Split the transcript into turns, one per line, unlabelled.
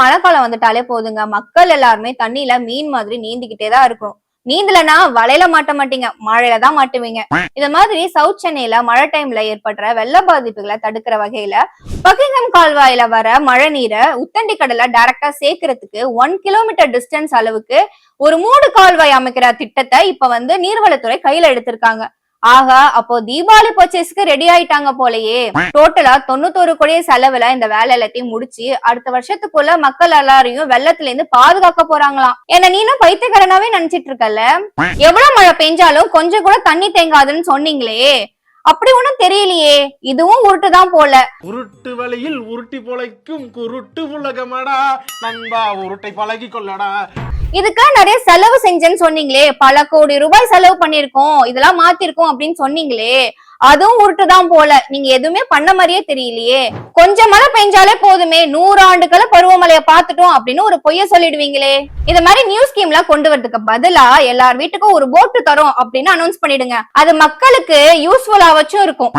மழை காலம் வந்துட்டாலே போதுங்க. மக்கள் எல்லாருமே தண்ணியில மீன் மாதிரி நீந்திக்கிட்டே தான் இருக்கணும். நீந்தலனா வலையில மாட்ட மாட்டீங்க. மழையில தான் மாட்டுவீங்க. இந்த மாதிரி சவுத் சென்னையில மழை டைம்ல ஏற்படுற வெள்ள பாதிப்புகளை தடுக்கிற வகையில பக்கிங்ஹாம் கால்வாயில வர மழை நீரை உத்தண்டி கடல டைரக்டா சேர்க்கறதுக்கு ஒன் கிலோமீட்டர் டிஸ்டன்ஸ் அளவுக்கு ஒரு மூடு கால்வாய் அமைக்கிற திட்டத்தை இப்ப வந்து நீர்வளத்துறை கையில எடுத்திருக்காங்க. ஆகா அப்போ தீபாவளி பர்ச்சேஸ்க்கு ரெடி ஆயிட்டாங்க போலயே. டோட்டலா தொண்ணூத்தோரு கோடி செலவுல இந்த வேலை எல்லாத்தையும் முடிச்சு அடுத்த வருஷத்துக்குள்ள மக்கள் எல்லாரையும் வெள்ளத்துல இருந்து பாதுகாக்க போறாங்களாம். என்ன நீனும் பைத்தியக்காரனாவே நினைச்சிட்டு இருக்கல எவ்வளவு மழை பெஞ்சாலும் கொஞ்சம் கூட தண்ணி தேங்காதுன்னு சொன்னீங்களே. அப்படி ஒண்ணும் தெரியலையே. இதுவும் உருட்டுதான் போல.
உருட்டு வழியில் உருட்டி பொழைக்கும் குருட்டு உலகமடா. நண்பா உருட்டை பழகி கொள்ளடா.
இதுக்கு நிறைய செலவு செஞ்சேன்னு சொன்னீங்களே பல கோடி ரூபாய் செலவு பண்ணிருக்கோம் இதெல்லாம் மாத்திருக்கோம் அப்படின்னு சொன்னீங்களே அதுவும் உருட்டுதான் போல. நீங்க எதுவுமே பண்ண மாதிரியே தெரியலையே. கொஞ்சம் மழை பெஞ்சாலே போதுமே நூறு ஆண்டுகள பருவமழைய பார்த்துட்டோம் அப்படின்னு ஒரு பொய்ய சொல்லிடுவீங்களே. இது மாதிரி நியூ ஸ்கீம்ல கொண்டு வரதுக்கு பதிலா எல்லார் வீட்டுக்கும் ஒரு போட்டு தரோம் அப்படின்னு அனௌன்ஸ் பண்ணிடுங்க. அது மக்களுக்கு யூஸ்ஃபுல்லாவச்சும் இருக்கும்.